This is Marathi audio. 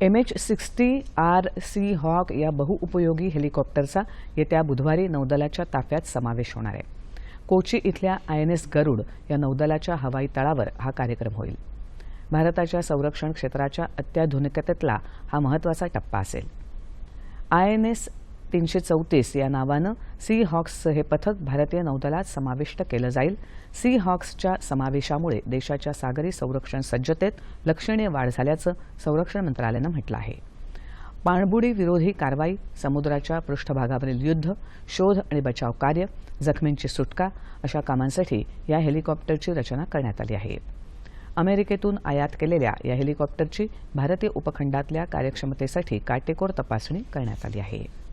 M H sixty R C hawk या बहुउपयोगी हेलिकॉप्टरचा येत्या बुधवारी नौदलाच्या ताफ्यात समावेश होणार आहे. कोची इथल्या आय एन एस गरुड या नौदलाच्या हवाई तळावर हा कार्यक्रम होईल. भारताच्या संरक्षण क्षेत्राच्या अत्याधुनिकतेतला हा महत्त्वाचा टप्पा असेल. आय एन एस तीनशे चौतीस या नावानं सी हॉक्सचं हे पथक भारतीय नौदलात समाविष्ट केलं जाईल. सी हॉक्सच्या समावेशामुळे देशाच्या सागरी संरक्षण सज्जतेत लक्षणीय वाढ झाल्याचं संरक्षण मंत्रालयानं म्हटलं आहे. पाणबुडी विरोधी कारवाई समुद्राच्या पृष्ठभागावरील युद्ध शोध आणि बचाव कार्य जखमींची सुटका अशा कामांसाठी या हेलिकॉप्टरची रचना करण्यात आली आहे. अमेरिकेतून आयात केलेल्या या हेलिकॉप्टरची भारतीय उपखंडातल्या कार्यक्षमतेसाठी काटेकोर तपासणी करण्यात आली आहे.